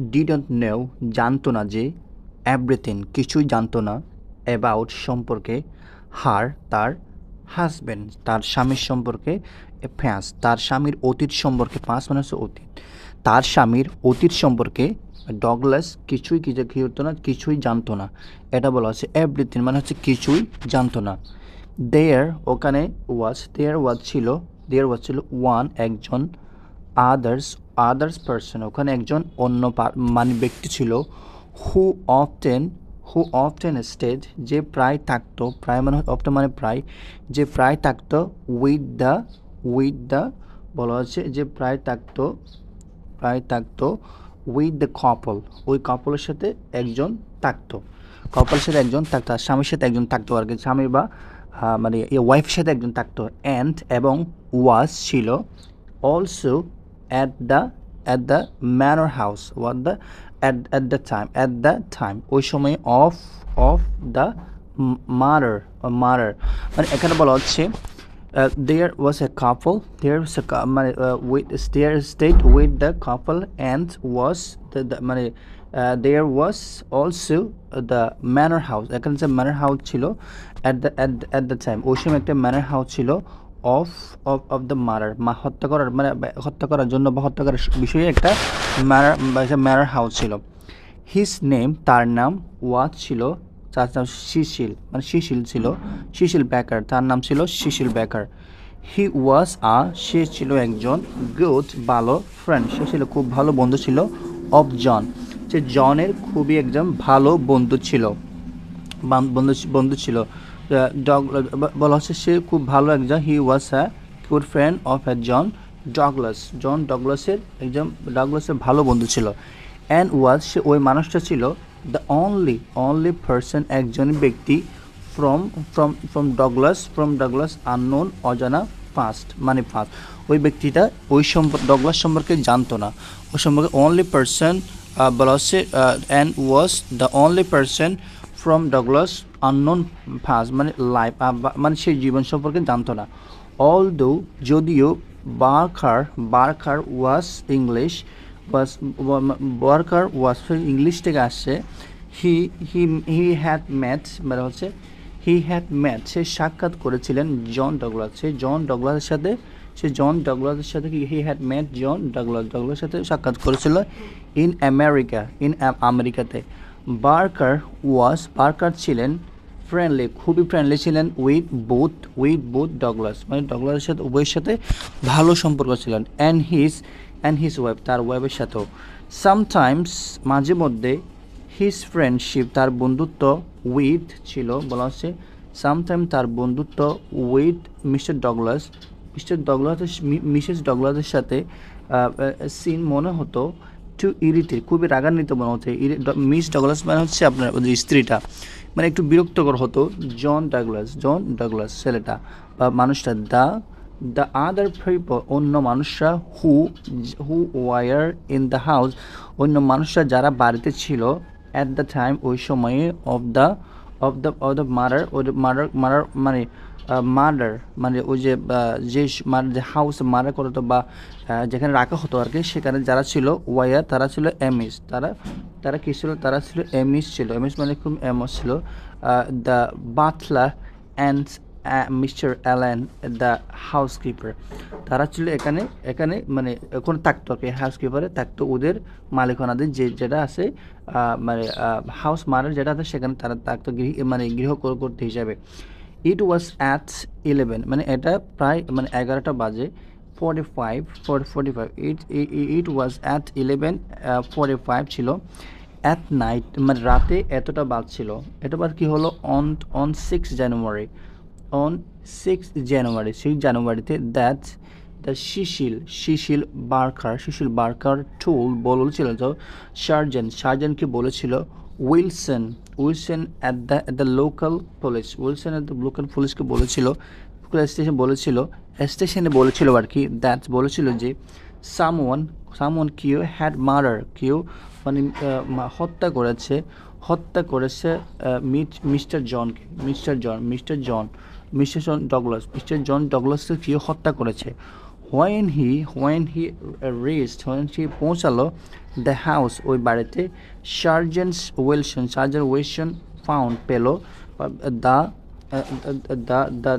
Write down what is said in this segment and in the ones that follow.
Didn't নেও জানতো না যে এভরিথিং কিছুই জানতো না অ্যাবাউট সম্পর্কে হার তার হাজব্যান্ড তার স্বামীর সম্পর্কে ফ্যাঁস তার স্বামীর অতীত সম্পর্কে পাঁচ মানে হচ্ছে অতীত। তার স্বামীর অতীত সম্পর্কে ডগলাস কিছুই কিছু কি হতো না, কিছুই জানতো না। এটা বলা হচ্ছে এভরিথিং মানে হচ্ছে কিছুই জানতো না। দেয়ার ওখানে ওয়াজ দেয়ার ওয়াজ ছিল দেয়ার ওয়াজ ছিল ওয়ান একজন আদার্স আদার্স পার্সন ওখানে একজন অন্য মানে ব্যক্তি ছিল who often who often stayed যে প্রায় থাকতো, প্রায় মানে অফটেন মানে প্রায়, যে প্রায় থাকতো উইথ দ্য উইথ দ্য বলা হচ্ছে যে প্রায় থাকতো প্রায় থাকতো উইথ দ্য কপল ওই কপলের সাথে একজন থাকতো কপলের সাথে একজন থাকতো, আর স্বামীর সাথে একজন থাকতো, আর কি স্বামী বা মানে ওয়াইফের সাথে একজন থাকতো অ্যান্ড এবং ওয়াজ ছিল also at the at the manor house what the at at the time at the time ওই সময় অফ অফ দ্য মারার মারার মানে এখানে বলা হচ্ছে uh, there was a couple there was a cou- মানে uh, stayed with the couple and was the, the মানে uh, there was also the manor house এখানে যে manor house ছিল at the at, the- at the time ওই সময় একটা manor house ছিল of of of the মারার মা, হত্যা করার মানে হত্যা করার জন্য বা হত্যা করার বিষয়ে একটা ম্যানার ম্যারার হাউস ছিল। হিস নেম তার নাম ওয়াজ ছিল, তার নাম শিশিল মানে শিশিল ছিল শিশিল ব্যাকার তার নাম ছিল শিশিল ব্যাকার হি ওয়াজ আ সে ছিল একজন গুড ভালো ফ্রেন্ড সে ছিল খুব ভালো বন্ধু ছিল অফ জন সে জনের খুবই একজন ভালো বন্ধু ছিল বন্ধু বন্ধু ছিল। বলা হচ্ছে সে খুব ভালো একজন। He was a good friend of a John Douglas John ডগলাসের একজন ডগলাসের ভালো বন্ধু ছিল। অ্যান্ড ওয়াজ সে ওই মানুষটা ছিল দ্য অনলি অনলি পার্সন একজন ব্যক্তি from from from Douglas from Douglas unknown অজানা ফাস্ট মানে ফাস্ট ওই ব্যক্তিটা ওই সম্পর্ক ডগলাস সম্পর্কে জানতো না। ওই সম্পর্কে অনলি পার্সন বলা হচ্ছে and was the only person from Douglas unknown fast মানে লাইফ মানে সেই জীবন সম্পর্কে জানতো না। অল দো যদিও Barker Barker was English Barker was English থেকে আসছে। হি হি হি হ্যাড ম্যাথ মানে হচ্ছে হি হ্যাড ম্যাথ সে সাক্ষাৎ করেছিলেন জন ডগলাস সে জন ডগলাসের সাথে, সে জন ডগলাসের সাথে কি he had met John Douglas ডগলাসের সাথে সাক্ষাৎ করেছিল ইন আমেরিকা ইন আমেরিকাতে। বার্কার ওয়াজ বার্কার ছিলেন ফ্রেন্ডলি খুবই ফ্রেন্ডলি ছিলেন with both with both Douglas মানে ডগলাসের সাথে, উভয়ের সাথে ভালো সম্পর্ক ছিলেন। And his and his wife তার ওয়াইফের সাথেও। সামটাইমস মাঝে মধ্যে হিজ ফ্রেন্ডশিপ তার বন্ধুত্ব উইথ ছিল, বলা হচ্ছে। সামটাইম তার বন্ধুত্ব উইথ মিস্টার ডগলাস মিস্টার ডগলাসের মিসেস ডগলাসের সাথে সিন মনে হতো টু ইরিটেট খুবই রাগান্বিত মনে হচ্ছে। মিস ডগলাস মানে হচ্ছে আপনার ওদের স্ত্রীটা। মানে একটু বিরক্তকর হতো জন ডাগলাস জন ডাগলাস ছেলেটা বা মানুষটা দ্য দ্য আদার পিপল অন্য মানুষরা who who were in the house অন্য মানুষরা যারা বাড়িতে ছিল অ্যাট দ্য টাইম ওই সময়ে of the of the of the murder ওই মার্ডার মার্ডার মানে মার্ডার মানে ওই যে যে মানে যে হাউস মার্ডার করতো বা যেখানে রাখা হতো আর কি, সেখানে যারা ছিল ওয়ার তারা ছিল এমিস তারা তারা কী ছিল? তারা ছিল এমিস ছিল। এমিস মানে খুব এমস ছিল। The butler and Mr Allen the housekeeper তারা ছিল এখানে এখানে মানে ওখানে থাকতো আর কি হাউসকিপারে থাকতো ওদের মালিকানাদের যে, যেটা আছে মানে হাউস মারার যেটা আছে, সেখানে তারা থাকতো গৃহ মানে গৃহ কর- করতে হিসাবে। ইট ওয়াজ অ্যাট ইলেভেন মানে এটা প্রায় মানে এগারোটা বাজে forty five forty five it it was at eleven forty five ছিল। অ্যাট নাইট মানে রাতে এতটা বাজছিল। এটা বার কি হলো? On on six January on six January six জানুয়ারিতে that the Cecil Cecil Barker Cecil Barker told বলেছিল তো সার্জেন সার্জেনকে বলেছিল? Wilson Wilson at the at the local police Wilson at the local পুলিশকে বলেছিল স্টেশন বলেছিল স্টেশনে বলেছিল আর কি দ্যাট বলেছিল যে সামওয়ান সামওয়ান কেউ হ্যাড মার্ডার কেউ মানে হত্যা করেছে হত্যা করেছে মিস্টার জনকে, Mr John Mr John Mr John Douglas, Mr John ডগলাসকে কেউ হত্যা করেছে। When he when he reached when he পৌঁছালো দ্য হাউস ওই বাড়িতে sergeants Wilson sergeant Wilson found পেল the the the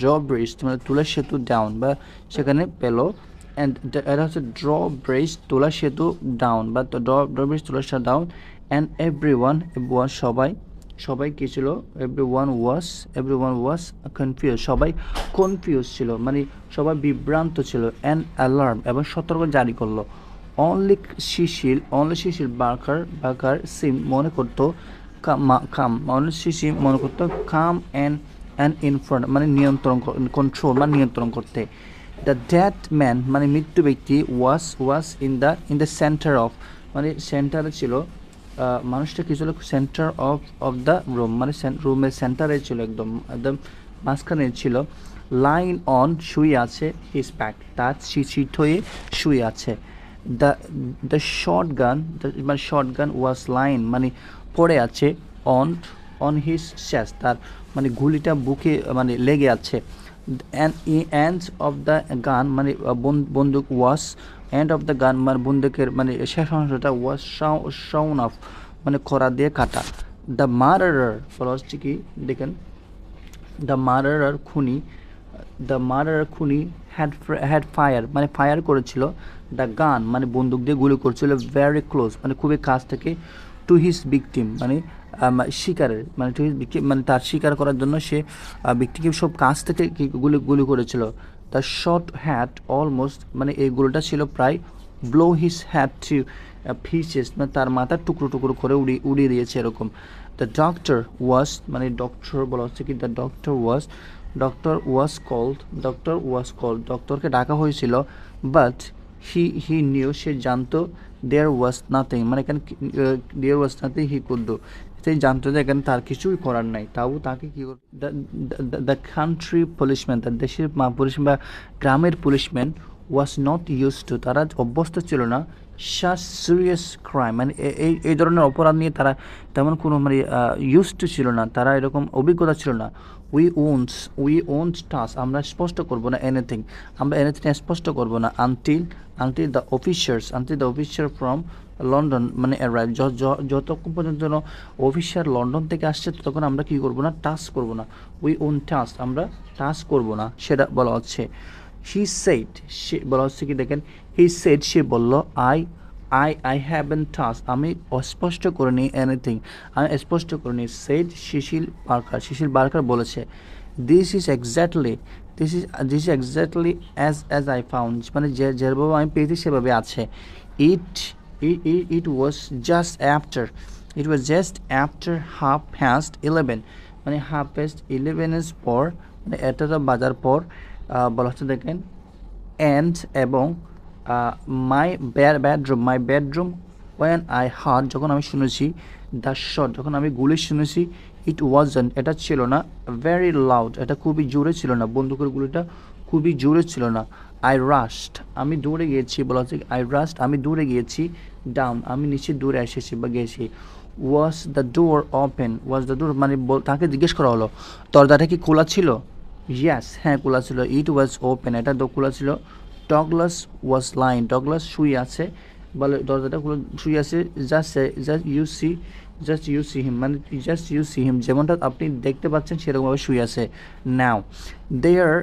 drawbridge মানে তুলা সেতু ডাউন বা সেখানে পেল অ্যান্ড এটা হচ্ছে ড্র ব্রিজ তুলা সেতু ডাউন বা ড্র ব্রিজ তুলা সেতু ডাউন অ্যান্ড এভরি ওয়ান সবাই সবাই কী ছিল? Everyone was everyone was confuse সবাই কনফিউজ ছিল মানে সবাই বিভ্রান্ত ছিল। অ্যান্ড অ্যালার্ম এবং সতর্ক জারি করল। Only Cecil only Cecil Barker Barker seem মনে করতো কাম অনলি শিশিল মনে করতো কাম অ্যান্ড অ্যান্ড ইনফ্রন্ট মানে নিয়ন্ত্রণ কন্ট্রোল মানে নিয়ন্ত্রণ করতে। দ্য ড্যাট ম্যান মানে মৃত্যু ব্যক্তি was was in the in the centre of মানে সেন্টারে ছিল মানুষটা কি ছিল? Centre of of the room মানে রুমের সেন্টারে ছিল একদম একদম মাঝখানে ছিল। লাইন অন শুয়ে আছে হিস ব্যাক তার সিট হয়ে শুয়ে আছে। দ্য দ্য শর্ট গান মানে শর্ট গান ওয়াজ লাইন মানে পড়ে আছে অন অন হিস শেস তার মানে গুলিটা বুকে মানে লেগে আছে। এন্ডস অফ দ্য গান মানে বন- বন্দুক ওয়াস এন্ড অফ দ্য গান মানে বন্দুকের মানে শেষ অংশটা ওয়াজ শাউন অফ মানে খরা দিয়ে কাটা। দ্য মারার বলা হচ্ছে কি, দেখেন। দ্য মারার খুনি দ্য মারার খুনি হ্যাড হ্যাড ফায়ার মানে ফায়ার করেছিল। দ্য গান মানে বন্দুক দিয়ে গুলি করছিল ভেরি ক্লোজ মানে খুবই কাছ থেকে টু হিস ভিকটিম মানে শিকারের মানে মানে তার শিকার করার জন্য সে ব্যক্তিকে সব কাছ থেকে গুলি গুলি করেছিল। দ্য শর্ট হ্যাট অলমোস্ট মানে এই গুলোটা ছিল প্রায় blow his hat to pieces মানে তার মাথার টুকরো টুকরো করে উড়িয়ে উড়িয়ে দিয়েছে এরকম। দ্য ডক্টর ওয়াজ মানে ডক্টর বলা হচ্ছে কি the doctor was doctor was called doctor was called ডক্টরকে ডাকা হয়েছিল বাট হি হি নিউ সে জানতো দেয়ার ওয়াজ নাথিং মানে এখানে দেয়ার ওয়াজ নাথিং হি কুড সে জানতো যে এখানে তার কিছুই করার নাই। তাও তাকে কি দ্য কান্ট্রি পুলিশম্যান তার দেশের পুলিশ বা গ্রামের policeman was not use to তারা অভ্যস্ত ছিল না। সিরিয়াস ক্রাইম মানে এই এই ধরনের অপরাধ নিয়ে তারা তেমন কোনো মানে ইউজ টু ছিল না। তারা এরকম অভিজ্ঞতা ছিল না। উই ওনস উই ওনস টাস আমরা স্পষ্ট করব না এনিথিং আমরা এনিথিং স্পষ্ট করব না until until the officers until the officer from London মানে যতক্ষণ পর্যন্ত যেন অফিসার লন্ডন থেকে আসছে, ততক্ষণ আমরা কি করব না টাচ করব না। উই ওন টাচ আমরা টাচ করব না, সেটা বলা হচ্ছে। হি সেট সে বলা হচ্ছে কি দেখেন হি সেট সে বলল I I I haven't touch আমি অস্পষ্ট করিনি এনিথিং আমি স্পষ্ট করিনি said Cecil Barker Cecil Barker বলেছে this is exactly this is this is exactly as as I found মানে যে, যেভাবে আমি পেয়েছি সেভাবে আছে। It it it was just after it was just after half past eleven মানে হাফ প্যাস্ট ইলেভেনের পর মানে এতটা বাজার পর বলা হচ্ছে দেখেন অ্যান্ড এবং my bedroom my bedroom when I heard যখন আমি শুনেছি দ্য শট যখন আমি গুলি শুনেছি ইট ওয়াজন এটা ছিল না ভেরি লাউড এটা খুবই জোরে ছিল না, বন্দুকের গুলিটা খুবই জোরে ছিল না আই রাস্ট আমি দৌড়ে গিয়েছি, বলা হচ্ছে আই রাস্ট আমি দৌড়ে গিয়েছি ডাউন আমি নিচে দূরে এসেছি বা গেছি was the door open was the door মানে তাকে জিজ্ঞেস করা হলো, দরজাটা কি খোলা ছিল? ইয়াস হ্যাঁ খোলা ছিল। ইট ওয়াজ ওপেন এটা তো খোলা ছিল। টগলাস ওয়াজ লাইন টগলাস শুয়ে আছে। বলে, দরজাটা খুলে, শুয়ে আছে just just you see just you see him মানে জাস্ট ইউ সি হিম যেমনটা আপনি দেখতে পাচ্ছেন সেরকমভাবে শুয়ে আছে। নাও দেয়ার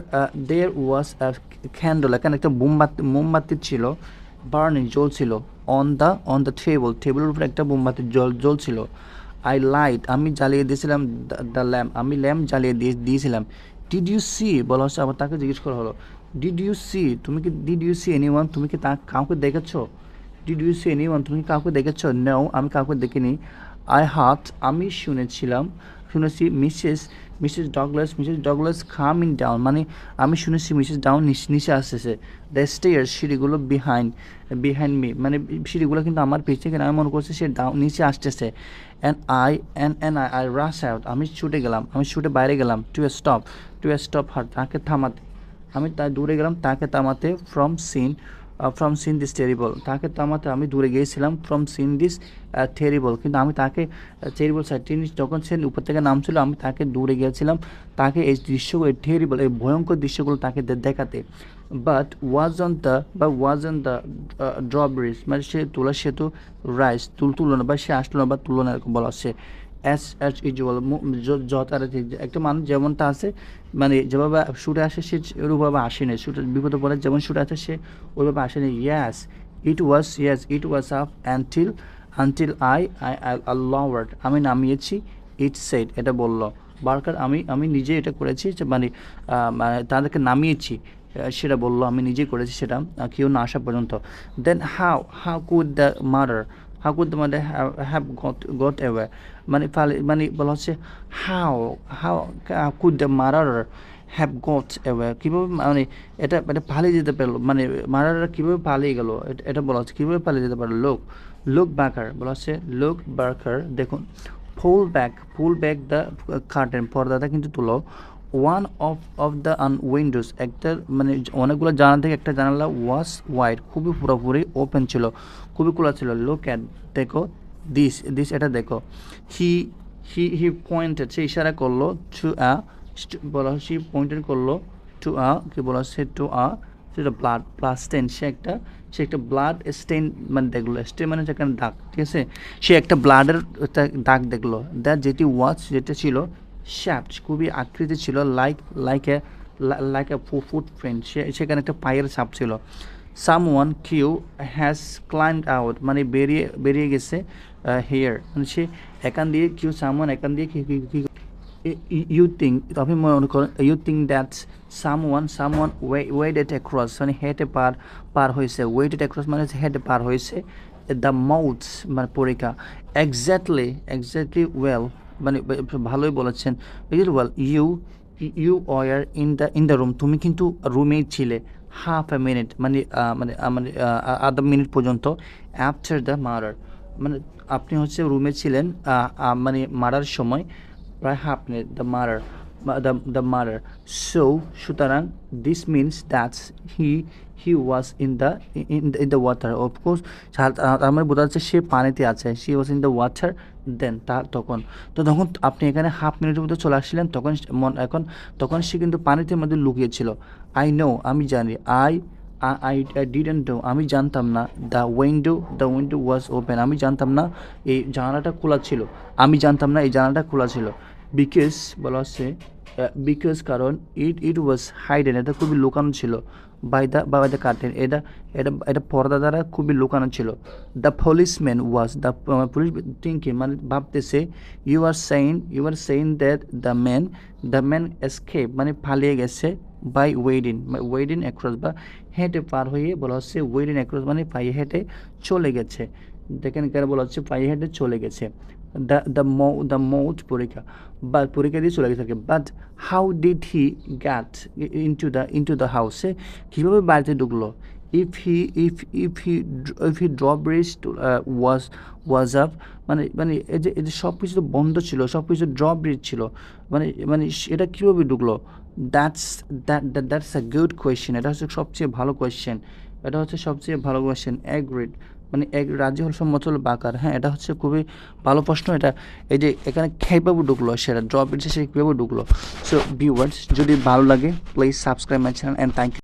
দেয়ার ওয়াজ ক্যান্ডল এখানে একটা মোমবাতি মোমবাতি ছিল burning জ্বলছিল on the on the table টেবিলের উপরে একটা মোমবাতি জল জ্বলছিল। আই লাইট আমি জ্বালিয়ে দিয়েছিলাম দ্য ল্যাম্প আমি ল্যাম্প জ্বালিয়ে দিয়ে, দিয়েছিলাম। ডিড ইউ সি বলা হচ্ছে আবার তাকে জিজ্ঞেস করা হলো ডিড ইউ সি তুমি কি did you see anyone তুমি কি তা, কাউকে দেখেছ? Did you see anyone তুমি কি কাউকে দেখেছ? নাও আমি কাউকে দেখিনি। আই হাত আমি শুনেছিলাম, শুনেছি, Mrs Mrs Douglas Mrs Douglas coming down মানে আমি শুনেছি মিসেস ডাউন নিচে আসতেছে। দ্য স্টেয়ার সিঁড়িগুলো বিহাইন্ড বিহাইন্ড মি মানে সিঁড়িগুলো কিন্তু আমার পিছিয়ে কিনা আমি মনে করছি সে ডাউন নিচে আসতেছে। And I and and I I rush out আমি ছুটে গেলাম, আমি ছুটে বাইরে গেলাম to a stop to a stop her তাকে থামাতে। আমি তাই দূরে গেলাম, তাকে থামাতে from seeing from seeing this terrible তাকে থামাতে আমি দূরে গিয়েছিলাম ফ্রম সিন দিস টেরিবল কিন্তু আমি তাকে টেরিবল সাইড তিনি যখন সে উপর থেকে নামছিল, আমি তাকে দূরে গিয়েছিলাম। তাকে এই দৃশ্যগুলো টেরিবল এই ভয়ঙ্কর দৃশ্যগুলো তাকে দেখাতে। বাট ওয়াজ অন দ্য বা ওয়াজ অন দ্য ড্রব্রিজ মানে সে তোলা সেতু রাইস তুল তুলনা বা সে আসলো না, বা তুলনা এরকম বলা হচ্ছে। অ্যাজ অ্যাজ ইউজুয়াল যথারীতি একটা মানুষ যেমনটা আছে মানে যেভাবে শুটে আসে সে ওইভাবে আসেনি শুটে বিপদে পড়ে যেমন শুটে আসে, সে ওইভাবে আসেনি yes it was yes it was up until until I I I lowered আমি নামিয়েছি ইট সেট এটা বলল। বার্কার আমি আমি নিজে এটা করেছি যে মানে মানে তাদেরকে নামিয়েছি সেটা বলল, আমি নিজেই করেছি সেটা কেউ না আসা পর্যন্ত। Then how how could the murder how could murder have got got away মানে ফালে মানে বলা হচ্ছে how how could the murder have got away কীভাবে মানে এটা এটা পালিয়ে যেতে পারল মানে মার্ডাররা কীভাবে পালিয়ে গেলো এটা- বলা হচ্ছে কীভাবে পালিয়ে যেতে পারল লোক লোক বাকার বলা হচ্ছে লোক বার্কার দেখুন pull back pull back the curtain পর্দাটা কিন্তু তুলো one of of the An windows একটা মানে অনেকগুলো জানালা থেকে একটা জানালা ওয়াস ওয়াইড খুবই পুরোপুরি ওপেন ছিল, খুবই খোলা ছিল। লোক অ্যাট দেখো দিস দিস এটা দেখো। হি হি হি পয়েন্টেড সে ইশারা করল টু আ বলা সে পয়েন্টেড করল টু আ কি বলা হচ্ছে টু আ সেটা ব্লাড প্লাস টেন সে একটা সে একটা ব্লাড স্টেন মানে দেখল স্টেন মানে হচ্ছে একটা দাগ, ঠিক আছে? সে একটা ব্লাডের দাগ দেখল। দ্যাট যেটি ওয়াচ যেটা ছিল শ্যাপ্ট খুবই আকৃতি ছিল like like a like a footprint সে, সেখানে একটা পায়ের ছাপ ছিল। Someone who has climbed out মানে বেরিয়ে বেরিয়ে গেছে হেয়ার মানে সে এখান দিয়ে কিউ সামওয়ান এখান দিয়ে কি ইউ থিঙ্ক আপনি মনে করেন you think that someone someone waded across মানে হেঁটে পার পার হয়েছে। ওয়েড এট অ্যাক্রস মানে হেঁটে পার হয়েছে। দ্য মাউথ মানে পরীক্ষা। এক্স্যাক্টলি এক্স্যাক্টলি ওয়েল মানে ভালোই বলেছেন। Well you you were in the in the room তুমি কিন্তু রুমেই ছিলে হাফ এ মিনিট মানে মানে মানে আধা মিনিট পর্যন্ত অ্যাফটার দ্য মার্ডার মানে আপনি হচ্ছে রুমে ছিলেন মানে মারার সময়, প্রায় half minute the murder the the murder so সুতরাং this means that's he he was in the in the water of course তার মানে বোঝা যাচ্ছে সে পানিতে আছে। She was in the water then তা, তখন। তো তখন আপনি এখানে হাফ মিনিটের মধ্যে চলে আসছিলেন, তখন মন, এখন, তখন সে কিন্তু পানিতে মধ্যে লুকিয়েছিল। আই নো আমি জানি। আই আই ডিডেন্ট নো আমি জানতাম না। The window the window was open আমি জানতাম না, এই জানালাটা খোলা ছিল। আমি জানতাম না, এই জানালাটা খোলা ছিল। বিকজ বলা হচ্ছে বিকজ কারণ ইট ইট ওয়াজ হাইডেন এটা খুবই লুকানো ছিল বাই দ্য বা বাই দ্য কার্টেন এটা এটা এটা পর্দা দ্বারা খুবই লুকানো ছিল। The policeman was the police thinking মানে ভাবতেছে you are saying you are saying that the man the man escape মানে পালিয়ে গেছে বাই ওয়েডিন ওয়েডিন অ্যাক্রস বা হেঁটে পার হয়ে বলা হচ্ছে ওয়েডিন অ্যাক্রস মানে পায়ে হেঁটে চলে গেছে। দেখেন কেন বলা হচ্ছে পায়ে হেঁটে চলে গেছে। The the mouth the mouth পরীক্ষা বা পরীক্ষা দিয়ে চলে গেছে but how did he got into the into the হাউসে কীভাবে বাড়িতে ঢুকলো? If he if if he if he drawbridge was was up মানে মানে এই যে এই যে সব কিছু তো বন্ধ ছিল, সব কিছু ড্রপ ছিল মানে মানে এটা কীভাবে ঢুকলো? That's that that's a good question এটা হচ্ছে সবচেয়ে ভালো কোয়েশ্চেন এটা হচ্ছে সবচেয়ে ভালো কোয়েশ্চেন অ্যাগ্রিড মানে এক রাজ্য হল সম্মত হল বাকার। হ্যাঁ এটা হচ্ছে খুবই ভালো প্রশ্ন এটা। এই যে এখানে কীভাবে ঢুকলো? সেটা ড্রপ ব্রিজে সে কীভাবে ঢুকলো? সো ভিউয়ার্স যদি ভালো লাগে please subscribe my channel and thank you